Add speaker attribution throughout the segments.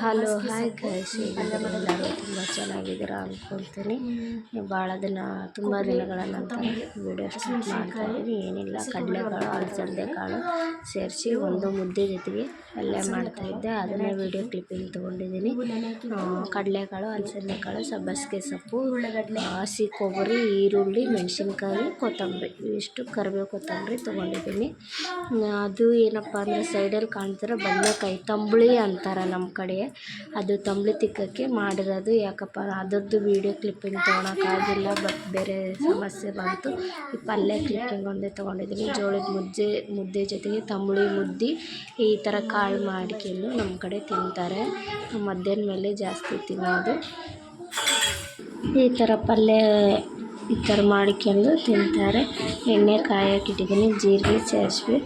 Speaker 1: Hello hi guys ಹೇಗಿದ್ದೀರಾ? ಎಲ್ಲರೂ ತುಂಬ ಚೆನ್ನಾಗಿದ್ದೀರಾ ಅಂದ್ಕೊಳ್ತೀನಿ ಭಾಳ ದಿನ ತುಂಬ ದಿನಗಳ ನಂತರ ವಿಡಿಯೋ ಶೂಟ್ ಮಾಡ್ತಾ ಇದ್ದೀನಿ ಏನಿಲ್ಲ ಕಡಲೆಕಾಳು ಅಲಸಂದೆ ಕಾಳು ಸೇರಿಸಿ ಒಂದು ಮುದ್ದೆ ಜೊತೆಗೆ ಅಲ್ಲೇ ಮಾಡ್ತಾಯಿದ್ದೆ. ಅದನ್ನೇ ವಿಡಿಯೋ ಕ್ಲಿಪ್ಪಿಂಗ್ ತೊಗೊಂಡಿದ್ದೀನಿ. ಕಡಲೆಕಾಳು ಅಲಸಂದೆ ಕಾಳು ಸಬ್ಬಸಿಗೆ ಸೊಪ್ಪು ಹಸಿ ಕೊಬ್ಬರಿ ಈರುಳ್ಳಿ ಮೆಣಸಿನ್ಕಾಯಿ ಕೊತ್ತಂಬರಿ. ಇಷ್ಟು ಕರಿಬೇವು ಕೊತ್ತಂಬರಿ ತೊಗೊಂಡಿದ್ದೀನಿ. ಅದು ಏನಪ್ಪ ಅಂದರೆ ಸೈಡಲ್ಲಿ ಕಾಣ್ತಾರೆ ಬದನೆಕಾಯಿ ತಂಬುಳಿ ಅಂತಾರೆ ನಮ್ಮ ಕಡೆ. ಅದು ತಂಬುಳಿ ತಿಕ್ಕಕ್ಕೆ ಮಾಡಿರೋದು. ಯಾಕಪ್ಪ ಅದರದ್ದು ವೀಡಿಯೋ ಕ್ಲಿಪ್ಪಿಂಗ್ ತೊಗೊಳಕ್ಕಾಗಿಲ್ಲ ಬಟ್ ಬೇರೆ ಸಮಸ್ಯೆ ಬಂತು. ಈ ಪಲ್ಯ ಕ್ಲಿಪ್ಪಿಂಗ್ ಒಂದೇ ತೊಗೊಂಡಿದ್ದೀನಿ. ಜೋಳದ ಮುದ್ದೆ ಮುದ್ದೆ ಜೊತೆಗೆ ತಂಬುಳಿ ಮುದ್ದೆ ಈ ಥರ ಕಾಳು ಮಾಡ್ಕೊಂಡು ನಮ್ಮ ಕಡೆ ತಿಂತಾರೆ. ಮಧ್ಯಾಹ್ನ ಮೇಲೆ ಜಾಸ್ತಿ ತಿನ್ನೋದು. ಈ ಥರ ಪಲ್ಯ ಈ ಥರ ಮಾಡ್ಕೊಂಡು ತಿಂತಾರೆ. ಎಣ್ಣೆ ಕಾಯಕ್ಕೆ ಇಟ್ಟಿದ್ದೀನಿ. ಜೀರಿಗೆ, ಸಾಸಿವೆ.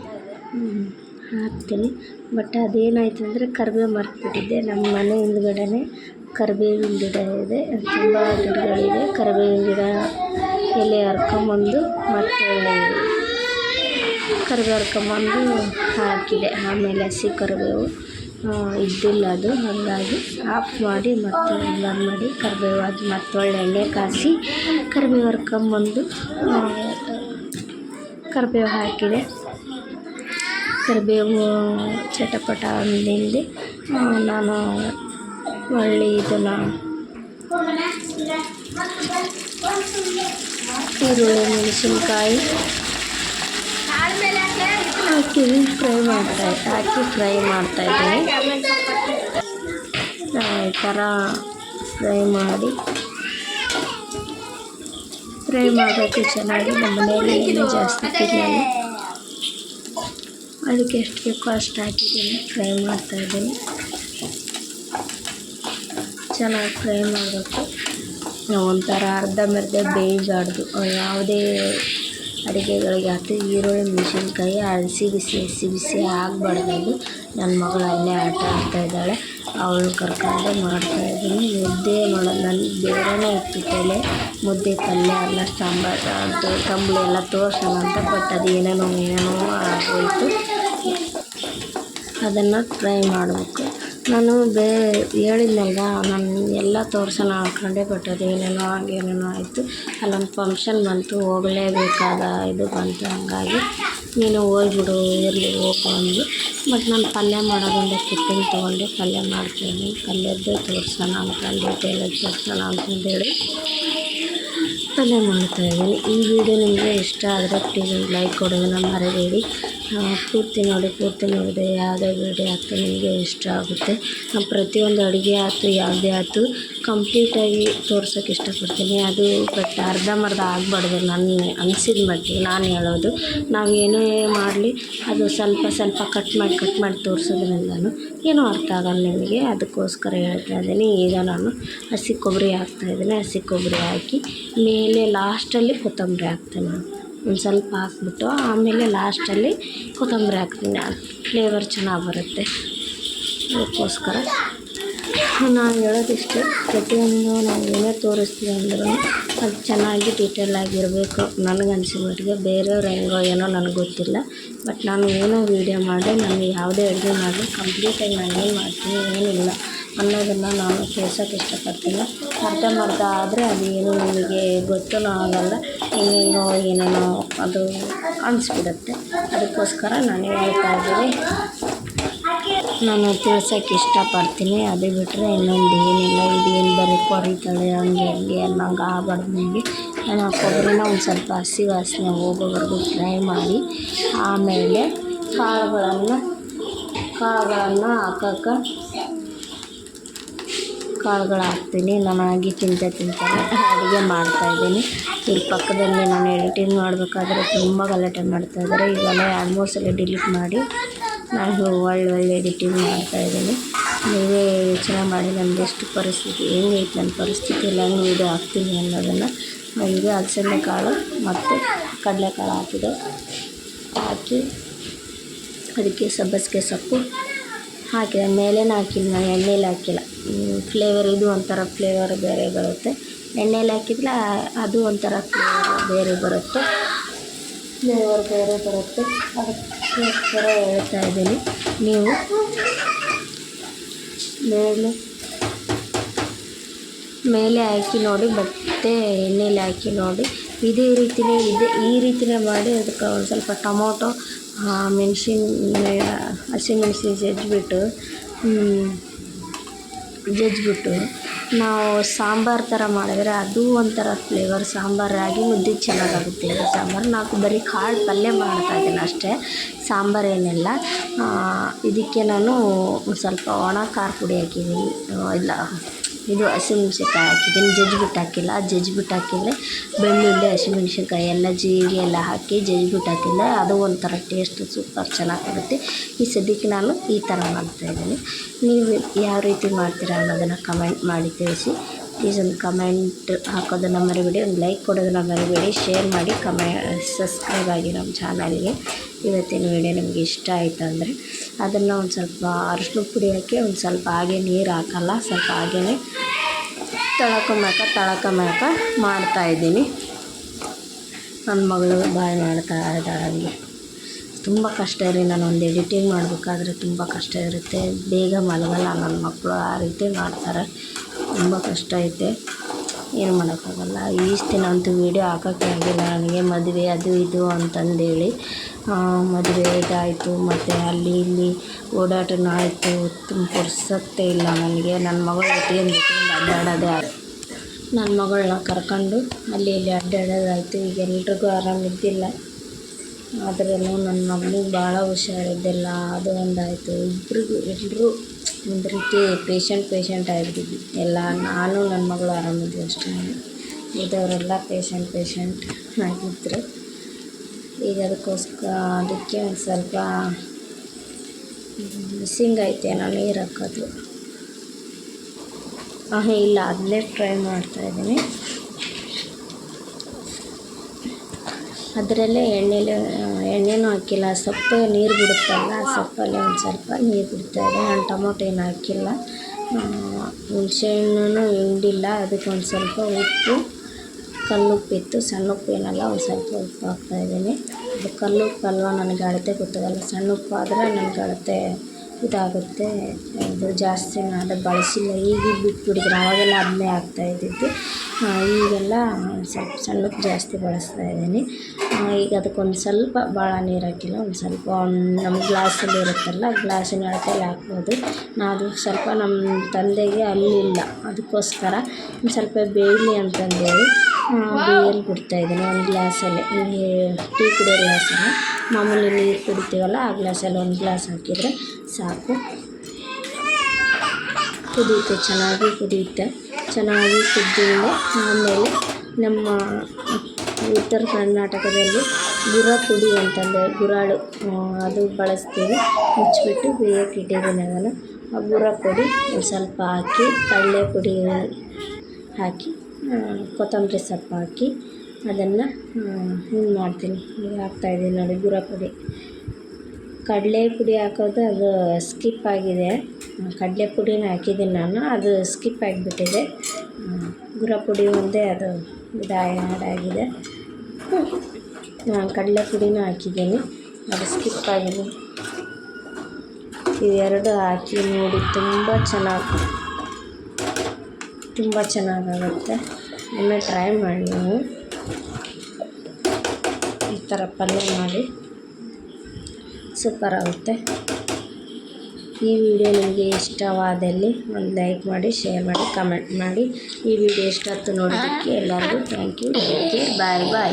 Speaker 1: ಹಾಕ್ತೀನಿ. ಬಟ್ ಅದೇನಾಯ್ತು ಅಂದರೆ ಕರಿಬೇವು ಮರೆತ್ಬಿಟ್ಟಿದ್ದೆ. ನಮ್ಮ ಮನೆ ಹಿಂದ್ಗಡೆನೇ ಕರಿಬೇವಿನ ಗಿಡ ಇದೆ. ತುಂಬ ಗಿಡಗಳಿವೆ. ಕರಿಬೇವಿನ ಗಿಡ ಎಲೆ ಹರ್ಕೊಂಬಂದು ಮತ್ತು ಕರಿಬೇವು ಹರ್ಕೊಂಬಂದು ಹಾಕಿದೆ. ಆಮೇಲೆ ಹಸಿ ಕರಿಬೇವು. ಇದ್ದಿಲ್ಲ ಅದು. ಹಾಗಾಗಿ ಆಫ್ ಮಾಡಿ ಮತ್ತೆ ಬಂದ್ ಮಾಡಿ ಕರಿಬೇವು ಅದು ಮತ್ತೆ ಒಳ್ಳೆ ಎಣ್ಣೆ ಕಾಯಿಸಿ ಕರಿಬೇವು ಹರ್ಕೊಂಬಂದು ಕರಿಬೇವು ಹಾಕಿದೆ. ಕರಿಬೇವು ಚಟಪಟ ಅಂದಿಂದು ನಾನು ಒಳ್ಳೆ ಇದನ್ನು ಈರುಳ್ಳಿ ಮೆಣಸಿನ್ಕಾಯಿ ಹಾಕಿ ಫ್ರೈ ಮಾಡ್ತಾ ಹಾಕಿ ಫ್ರೈ ಮಾಡ್ತಾಯಿದ್ದೀನಿ ಈ ಥರ ಫ್ರೈ ಮಾಡಿ ಫ್ರೈ ಮಾಡಬೇಕು ಚೆನ್ನಾಗಿ ನಮ್ಮ ಮನೆಯಲ್ಲಿ ಎಣ್ಣೆ ಜಾಸ್ತಿ ತಿನ್ನಲ್ಲ ಅದಕ್ಕೆ ಎಷ್ಟು ಬೇಕೋ ಅಷ್ಟು ಹಾಕಿದ್ದೀನಿ. ಫ್ರೈ ಮಾಡ್ತಾಯಿದ್ದೀನಿ ಚೆನ್ನಾಗಿ ಫ್ರೈ ಮಾಡಬೇಕು ಒಂಥರ ಅರ್ಧಂಬರ್ಧ ಬೇಯಿಸಾಡ್ದು ಯಾವುದೇ ಅಡುಗೆಗಳಿಗೆ ಆಯ್ತು ಈರುಳ್ಳಿ, ಮೆಣಸಿನ್ಕಾಯಿ ಹಸಿ ಬಿಸಿ ಹಸಿ ಬಿಸಿ ಆಗಬಾರ್ದು ನನ್ನ ಮಗಳು ಅಲ್ಲೇ ಆಟ ಆಡ್ತಾಯಿದ್ದಾಳೆ ಅವಳು ಕರ್ಕೊಂಡು ಮಾಡ್ತಾಯಿದ್ದೀನಿ ಮುದ್ದೆ ಮಾಡೋದು ನನ್ನ ಬೇರೆನೇ ಇತ್ತು ತಲೆ. ಮುದ್ದೆ, ಪಲ್ಯ ಎಲ್ಲ ಸಾಂಬಾರು ತಂಬುಳಿ ಎಲ್ಲ ತೋರ್ಸೋಣ ಅಂತ ಬಟ್ ಅದು ಏನೇನೋ ಏನೇನೋ ಆಗೋಯಿತು. ಅದನ್ನು ಟ್ರೈ ಮಾಡಬೇಕು. ನಾನು ಬೇ ಹೇಳಿದ್ನಲ್ಲ ನಾನು ಎಲ್ಲ ತೋರ್ಸೋಣ ಅಂದ್ಕೊಂಡೆ ಬಟ್ ಅದು ಏನೇನೋ ಆಗಿ ಏನೇನೋ ಆಯಿತು. ಅಲ್ಲೊಂದು ಫಂಕ್ಷನ್ ಬಂತು, ಹೋಗಲೇಬೇಕಾದ ಇದು ಬಂತು, ಹಂಗಾಗಿ ನೀನು ಹೋಗ್ಬಿಡು, ಇರಲಿ, ಹೋಗು ಅಂದು ಬಟ್ ನಾನು ಪಲ್ಯ ಮಾಡೋದೊಂದು ಕ್ಲಿಪ್ಪಿಂಗ್ ತೊಗೊಂಡು, ಪಲ್ಯ ಮಾಡ್ತೀನಿ. ಪಲ್ಯದ್ದೇ ತೋರ್ಸೋಣ ಅಂದ್ಕೊಂಡು ಟೇಲರ್ ತೋರ್ಸೋಣ ಅಂತಂದೇಳಿ ಪಲ್ಯ ಮಾಡ್ತಾಯಿದ್ದೀನಿ ಈ ವಿಡಿಯೋ ನಿಮಗೆ ಇಷ್ಟ ಆದರೆ ಪ್ಲೀಸ್ ಒಂದು ಲೈಕ್ ಕೊಡೋದನ್ನು ಮರಿಬೇಡಿ. ಪೂರ್ತಿ ನೋಡಿ, ಪೂರ್ತಿ ನೋಡಿದೆ ಯಾವುದೇ ಅಡುಗೆ ಆಯ್ತು, ನಿಮಗೆ ಇಷ್ಟ ಆಗುತ್ತೆ. ನಾನು ಪ್ರತಿಯೊಂದು ಅಡುಗೆ ಆಯ್ತು, ಯಾವುದೇ ಆಯ್ತು ಕಂಪ್ಲೀಟಾಗಿ ತೋರ್ಸೋಕೆ ಇಷ್ಟಪಡ್ತೀನಿ. ಅದು ಬಟ್ ಅರ್ಧಂಬರ್ಧ ಆಗಬಾರ್ದು ನನ್ನ ಅನಿಸಿದ ಮಟ್ಟಿಗೆ, ನಾನು ಹೇಳೋದು. ನಾವು ಏನೇ ಮಾಡಲಿ, ಅದು ಸ್ವಲ್ಪ ಸ್ವಲ್ಪ ಕಟ್ ಮಾಡಿ ಕಟ್ ಮಾಡಿ ತೋರಿಸೋದ್ರಿಂದನೂ ಏನೂ ಅರ್ಥ ಆಗಲ್ಲ ನಿಮಗೆ. ಅದಕ್ಕೋಸ್ಕರ ಹೇಳ್ತಾ ಇದ್ದೀನಿ. ಈಗ ನಾನು ಹಸಿ ಕೊಬ್ಬರಿ ಹಾಕ್ತಾಯಿದ್ದೀನಿ ಹಸಿ ಕೊಬ್ಬರಿ ಹಾಕಿ, ಮೇಲೆ ಲಾಸ್ಟಲ್ಲಿ ಕೊತ್ತಂಬರಿ ಹಾಕ್ತೀನಿ ನಾನು. ಒಂದು ಸ್ವಲ್ಪ ಹಾಕ್ಬಿಟ್ಟು ಆಮೇಲೆ ಲಾಸ್ಟಲ್ಲಿ ಕೊತ್ತಂಬರಿ ಹಾಕ್ತೀನಿ ಫ್ಲೇವರ್ ಚೆನ್ನಾಗಿ ಬರುತ್ತೆ. ಅದಕ್ಕೋಸ್ಕರ ನಾನು ಹೇಳೋದಿಷ್ಟೇ, ಪ್ರತಿಯೊಂದು ನಾವು ಏನೇ ತೋರಿಸ್ತೀವಿ ಅಂದ್ರೆ ಅದು ಚೆನ್ನಾಗಿ ಡೀಟೇಲ್ ಆಗಿರಬೇಕು. ನನಗೆ ಮಟ್ಟಿಗೆ ಬೇರೆಯವ್ರು ಹೆಂಗೋ ಏನೋ ನನಗೆ ಗೊತ್ತಿಲ್ಲ. ಬಟ್ ನಾನು ಏನೋ ವೀಡಿಯೋ ಮಾಡಿದೆ, ನಾನು ಯಾವುದೇ ಅಡುಗೆ ಮಾಡಿದೆ ಕಂಪ್ಲೀಟಾಗಿ ನಾನು ಏನು ಮಾಡ್ತೀನಿ, ಏನಿಲ್ಲ. ಅನ್ನೋದನ್ನು ನಾನು ತಿಳ್ಸೋಕೆ ಇಷ್ಟಪಡ್ತೀನಿ. ಅರ್ಧಂಬರ್ಧ ಆದರೆ ಅದು ಏನು ನಮಗೆ ಗೊತ್ತೂ ಆಗಲ್ಲ. ಏನೇನೋ ಏನೇನೋ ಅದು ಅನಿಸ್ಬಿಡುತ್ತೆ. ಅದಕ್ಕೋಸ್ಕರ ನಾನು ಹೇಳ್ತಾ ಇದ್ದೀನಿ. ನಾನು ತಿಳ್ಸೋಕೆ ಇಷ್ಟಪಡ್ತೀನಿ. ಅದು ಬಿಟ್ಟರೆ ಇನ್ನೊಂದು ಏನಿಲ್ಲ. ಏನು ಬರೀ ಕೊರಿತಾಳೆ, ಹಂಗೆ ಹಂಗೆ ಅನ್ನೋಂಗೆ ಆಗ್ಬಾರ್ದು ನನಗೆ ನಾನು ಆ ಕೊಬ್ಬರಿನ ಒಂದು ಸ್ವಲ್ಪ ಹಸಿ ವಾಸನೆ ಹೋಗೋವರೆಗೂ ಫ್ರೈ ಮಾಡಿ. ಆಮೇಲೆ ಕಾಳುಗಳನ್ನು ಕಾಳುಗಳನ್ನು ಹಾಕೋಕೆ ಕಾಳುಗಳು ಹಾಕ್ತೀನಿ ನಾನು ಹಾಗೆ ತಿಂತ ತಿಂತಾರೆ. ಅಡುಗೆ ಮಾಡ್ತಾಯಿದ್ದೀನಿ ಇವ್ರ ಪಕ್ಕದಲ್ಲಿ ನಾನು ಎಡಿಟಿಂಗ್ ಮಾಡಬೇಕಾದ್ರೆ ತುಂಬ ಗಲಾಟೆ ಮಾಡ್ತಾಯಿದ್ದಾರೆ ಈಗೆಲ್ಲ ಆಲ್ಮೋಸ್ಟ್ ಸಲ ಡಿಲೀಟ್ ಮಾಡಿ ನಾನು ಒಳ್ಳೆ ಒಳ್ಳೆ ಎಡಿಟಿಂಗ್ ಮಾಡ್ತಾಯಿದ್ದೀನಿ ನೀವೇ ಯೋಚನೆ ಮಾಡಿ ನಮ್ದು ಎಷ್ಟು ಪರಿಸ್ಥಿತಿ ಹೆಂಗೈತೆ ನನ್ನ ಪರಿಸ್ಥಿತಿ ನಾನು ಇದು ಹಾಕ್ತೀನಿ ಅನ್ನೋದನ್ನು. ಈಗ ಅಲಸಂದೆ ಕಾಳು ಮತ್ತು ಕಡಲೆಕಾಳು ಹಾಕಿದೆ. ಹಾಕಿ ಅದಕ್ಕೆ ಸಬ್ಬಸಿಗೆ ಸೊಪ್ಪು ಹಾಕಿದೆ. ಮೇಲೇನು ಹಾಕಿಲ್ಲ ನಾನು ಎಣ್ಣೆಲಿ ಹಾಕಿಲ್ಲ. ಫ್ಲೇವರ್ ಇದು ಒಂಥರ ಫ್ಲೇವರ್ ಬೇರೆ ಬರುತ್ತೆ. ಎಣ್ಣೆಲಿ ಹಾಕಿದ್ರೆ ಅದು ಒಂಥರ ಫ್ಲೇವರ್ ಬೇರೆ ಬರುತ್ತೆ. ಫ್ಲೇವರ್ ಬೇರೆ ಬರುತ್ತೆ. ಅದಕ್ಕೋಸ್ಕರ ಹೇಳ್ತಾ ಇದ್ದೀನಿ. ನೀವು ಮೇಲೆ ಮೇಲೆ ಹಾಕಿ ನೋಡಿ, ಬಟ್ಟೆ ಎಣ್ಣೆಲಿ ಹಾಕಿ ನೋಡಿ. ಇದೇ ರೀತಿಯೇ ಇದೆ, ಈ ರೀತಿಯೇ ಮಾಡಿ ಅದಕ್ಕೆ ಒಂದು ಸ್ವಲ್ಪ ಟೊಮೊಟೊ ಮೆಣ್ಸಿನ ಹಸಿಮೆಣ್ಸಿನ ಜಜ್ಜಿಬಿಟ್ಟು ಜಜ್ಜಿಬಿಟ್ಟು ನಾವು ಸಾಂಬಾರು ಥರ ಮಾಡಿದ್ರೆ ಅದು ಒಂಥರ ಫ್ಲೇವರ್ ಸಾಂಬಾರು ರಾಗಿ ಮುದ್ದೆ ಚೆನ್ನಾಗಾಗುತ್ತೆ. ಸಾಂಬಾರು ನಾಲ್ಕು ಬರೀ ಕಾಳು ಪಲ್ಯ ಮಾಡ್ತಾ ಇದ್ದೀನಿ ಅಷ್ಟೇ, ಸಾಂಬಾರು ಏನಿಲ್ಲ. ಇದಕ್ಕೆ ನಾನು ಸ್ವಲ್ಪ ಒಣ ಖಾರ ಪುಡಿ ಹಾಕಿದ್ದೀನಿ. ಇಲ್ಲ. ಇದು ಹಸಿಮೆಣ್ಸಿನ್ಕಾಯಿ ಹಾಕಿದ್ದೀನಿ. ಜಜ್ಜಿಬಿಟ್ಟು ಹಾಕಿಲ್ಲ. ಜಜ್ಜಿಬಿಟ್ಟು ಹಾಕಿದರೆ ಬೆಳ್ಳುಳ್ಳಿ, ಹಸಿಮೆಣ್ಸಿನ್ಕಾಯಿ ಎಲ್ಲ ಜೀರಿಗೆ ಎಲ್ಲ ಹಾಕಿ ಜಜ್ಜಿಬಿಟ್ಟು ಹಾಕಿದ್ರೆ ಅದು ಒಂಥರ ಟೇಸ್ಟ್ ಸೂಪರ್ ಚೆನ್ನಾಗಿ ಬರುತ್ತೆ ಈ ಸದ್ಯಕ್ಕೆ ನಾನು ಈ ಥರ ಮಾಡ್ತಾಯಿದ್ದೀನಿ ನೀವು ಯಾವ ರೀತಿ ಮಾಡ್ತೀರಾ ಅನ್ನೋದನ್ನು ಕಮೆಂಟ್ ಮಾಡಿ ತಿಳಿಸಿ. ಪ್ಲೀಸ್ ಒಂದು ಕಮೆಂಟ್ ಹಾಕೋದನ್ನು ಮರಿಬೇಡಿ. ಒಂದು ಲೈಕ್ ಕೊಡೋದನ್ನು ಮರಿಬೇಡಿ. ಶೇರ್ ಮಾಡಿ ಕಮೆ ಸಬ್ಸ್ಕ್ರೈಬ್ ಆಗಿ ನಮ್ಮ ಚಾನಲ್ಗೆ ಇವತ್ತಿನ ವಿಡಿಯೋ ನಿಮಗೆ ಇಷ್ಟ ಆಯಿತು ಅಂದರೆ ಅದನ್ನು ಒಂದು ಸ್ವಲ್ಪ ಅರಿಶಿನ ಪುಡಿ ಹಾಕಿ ಒಂದು ಸ್ವಲ್ಪ ಹಾಗೆ ನೀರು ಹಾಕಲ್ಲ, ಸ್ವಲ್ಪ ಹಾಗೇ ತಳಕ ಮೇಕ ಮಾಡ್ತಾಯಿದ್ದೀನಿ ನನ್ನ ಮಗಳು ಬಾಯ್ ಮಾಡ್ತಾ ಇದ್ದಾಳೆ ತುಂಬ ಕಷ್ಟ ರೀ, ನಾನು ಒಂದು ಎಡಿಟಿಂಗ್ ಮಾಡಬೇಕಾದ್ರೆ ತುಂಬ ಕಷ್ಟ ಇರುತ್ತೆ. ಬೇಗ ಮಲಗಲ್ಲ ನನ್ನ ಮಕ್ಕಳು ಆ ರೀತಿ ಮಾಡ್ತಾರೆ. ತುಂಬ ಕಷ್ಟ ಐತೆ. ಏನು ಮಾಡೋಕ್ಕಾಗಲ್ಲ. ಇಷ್ಟು ದಿನ ಅಂತೂ ವೀಡಿಯೋ ಹಾಕೋಕ್ಕೆ ಆಗಿಲ್ಲ. ನನಗೆ ಮದುವೆ ಅದು ಇದು ಅಂತಂದೇಳಿ ಮದುವೆ ಇದಾಯಿತು. ಮತ್ತು ಅಲ್ಲಿ ಇಲ್ಲಿ ಓಡಾಟನೂ ಆಯಿತು. ತುಂಬ ಪುರ್ಸತ್ತೇ ಇಲ್ಲ ನನಗೆ. ನನ್ನ ಮಗಳು ಜೊತೆ ಎತ್ಕೊಂಡು ಅಡ್ಡಾಡೋದೇ ನನ್ನ ಮಗಳನ್ನ ಕರ್ಕೊಂಡು ಅಲ್ಲಿ ಇಲ್ಲಿ ಅಡ್ಡಾಡೋದಾಯಿತು ಈಗ ಎಲ್ರಿಗೂ ಆರಾಮಿದ್ದಿಲ್ಲ ಆದ್ರೂ ನನ್ನ ಮಗನಿಗೆ ಭಾಳ ಹುಷಾರಿದ್ದಿಲ್ಲ. ಅದು ಒಂದಾಯಿತು. ಇಬ್ರಿಗೂ ಒಂದು ರೀತಿ ಪೇಶೆಂಟ್ ಪೇಶೆಂಟ್ ಆಗಿಬಿಟ್ಟಿದ್ವಿ. ಎಲ್ಲ ನಾನು, ನನ್ನ ಮಗಳು ಆರಾಮಿದ್ವಿ ಅಷ್ಟೇ. ಉಳಿದವರೆಲ್ಲ ಪೇಶೆಂಟ್ ಪೇಶೆಂಟ್ ಆಗಿದ್ದರು ಈಗ ಅದಕ್ಕೋಸ್ಕರ ಅದಕ್ಕೆ ಒಂದು ಸ್ವಲ್ಪ ಮಿಸ್ಸಿಂಗ್ ಐತೇನೋ ನೀರು ಹಾಕೋದು. ಹಾಂ ಇಲ್ಲ, ಅದನ್ನೇ ಟ್ರೈ ಮಾಡ್ತಾಯಿದ್ದೀನಿ ಅದರಲ್ಲೇ ಎಣ್ಣೆಲಿ ಎಣ್ಣೆನೂ ಹಾಕಿಲ್ಲ. ಸೊಪ್ಪು ನೀರು ಬಿಡುತ್ತಲ್ಲ ಸಪ್ಪಲ್ಲಿ ಒಂದು ಸ್ವಲ್ಪ ನೀರು ಬಿಡ್ತಾಯಿದೆ ನಾನು ಟೊಮೊಟೊ ಏನು ಹಾಕಿಲ್ಲ. ಹುಣಸೆ ಹಣ್ಣು ಹಿಂಡಿಲ್ಲ. ಅದಕ್ಕೆ ಒಂದು ಸ್ವಲ್ಪ ಉಪ್ಪು, ಕಲ್ಲುಪ್ಪಿತ್ತು. ಸಣ್ಣ ಉಪ್ಪು ಏನಲ್ಲ, ಒಂದು ಸ್ವಲ್ಪ ಉಪ್ಪು ಹಾಕ್ತಾಯಿದ್ದೀನಿ ಅದು ಕಲ್ಲುಪ್ಪು ಅಲ್ವ ನನಗೆ ಅಳತೆ ಗೊತ್ತಾಗಲ್ಲ. ಸಣ್ಣ ಉಪ್ಪು ಆದರೆ ನನಗೆ ಅಳತೆ ಇದಾಗುತ್ತೆ. ಇದು ಜಾಸ್ತಿ ಅದು ಬಳಸಿಲ್ಲ. ಈಗೀಗ ಬಿಟ್ಬಿಟ್ಟಿದ್ರು ಆವಾಗೆಲ್ಲ ಅದನ್ನೇ ಹಾಕ್ತಾಯಿದ್ದಿದ್ದು ಈಗೆಲ್ಲ ಸ್ವಲ್ಪ ಸಣ್ಣಕ್ಕೆ ಜಾಸ್ತಿ ಬಳಸ್ತಾ ಇದ್ದೀನಿ. ಈಗ ಅದಕ್ಕೊಂದು ಸ್ವಲ್ಪ ಭಾಳ ನೀರು ಹಾಕಿಲ್ಲ. ಒಂದು ಸ್ವಲ್ಪ ನಮ್ಮ ಗ್ಲಾಸಲ್ಲಿ ಇರುತ್ತಲ್ಲ, ಗ್ಲಾಸಿನ ಅಳತೆಯಲ್ಲಿ ಹಾಕ್ಬೋದು. ನಾನು ಸ್ವಲ್ಪ ನಮ್ಮ ತಂದೆಗೆ ಹಲ್ಲಿಲ್ಲ ಅದಕ್ಕೋಸ್ಕರ ಒಂದು ಸ್ವಲ್ಪ ಬೇಯಲಿ ಅಂತಂದೇಳಿ ಬೇಯಲ್ಲಿ ಬಿಡ್ತಾಯಿದ್ದೀನಿ ಒಂದು ಗ್ಲಾಸಲ್ಲಿ ಟೀ ಕುಡಿಯೋ ಗ್ಲಾಸಲ್ಲಿ. ಮಾಮೂಲಿ ನೀರು ಕುಡಿತೀವಲ್ಲ, ಆ ಗ್ಲಾಸಲ್ಲಿ ಒಂದು ಗ್ಲಾಸ್ ಹಾಕಿದರೆ ಸಾಕು. ಕುದಿಯುತ್ತೆ ಚೆನ್ನಾಗಿ ಕುದಿಯುತ್ತೆ ಚೆನ್ನಾಗಿ ಕುದ್ದಿಲ್ಲ ಆಮೇಲೆ ನಮ್ಮ ಉತ್ತರ ಕರ್ನಾಟಕದಲ್ಲಿ ಗುರ ಪುಡಿ ಅಂತಂದರೆ ಗುರಾಳು ಅದು ಬಳಸ್ತೀವಿ. ಮುಚ್ಚಿಬಿಟ್ಟು ಬೇಯಕ್ಕೆ ಇಟ್ಟಿದ್ದೀನಿ ನಾನು ಆ ಗುರ ಪುಡಿ ಸ್ವಲ್ಪ ಹಾಕಿ ಕಡಲೆ ಪುಡಿ ಹಾಕಿ ಕೊತ್ತಂಬರಿ ಸೊಪ್ಪು ಹಾಕಿ ಅದನ್ನು ಹಿಂಗೆ ಮಾಡ್ತೀನಿ. ಈಗ ಹಾಕ್ತಾಯಿದ್ದೀನಿ ನೋಡಿ, ಗುರ ಪುಡಿ. ಕಡಲೆ ಪುಡಿ ಹಾಕೋದು ಅದು ಸ್ಕಿಪ್ ಆಗಿದೆ. ಕಡಲೆ ಪುಡಿನ ಹಾಕಿದ್ದೀನಿ ನಾನು. ಅದು ಸ್ಕಿಪ್ ಆಗಿಬಿಟ್ಟಿದೆ. ಗುರ ಪುಡಿ ಒಂದೇ ಅದು ಇದು ಆ್ಯಡ್ ಆಗಿದೆ ಕಡಲೆ ಪುಡಿನ ಹಾಕಿದ್ದೀನಿ. ಅದು ಸ್ಕಿಪ್ ಆಗಿದೆ. ಇವೆರಡು ಹಾಕಿ ನೋಡಿ, ತುಂಬ ಚೆನ್ನಾಗಿ, ತುಂಬ ಚೆನ್ನಾಗಾಗುತ್ತೆ. ಒಮ್ಮೆ ಟ್ರೈ ಮಾಡಿ ನೀವು. ಈ ಥರ ಪಲ್ಯ ಮಾಡಿ ಸೂಪರ್ ಆಗುತ್ತೆ. ಈ ವಿಡಿಯೋ ನಿಮಗೆ ಇಷ್ಟವಾದಲ್ಲಿ ಒಂದು ಲೈಕ್ ಮಾಡಿ, ಶೇರ್ ಮಾಡಿ, ಕಮೆಂಟ್ ಮಾಡಿ. ಈ ವಿಡಿಯೋ ಇಷ್ಟ ಹೊತ್ತು ನೋಡೋದಕ್ಕೆ ಎಲ್ಲರಿಗೂ thank you care bye bye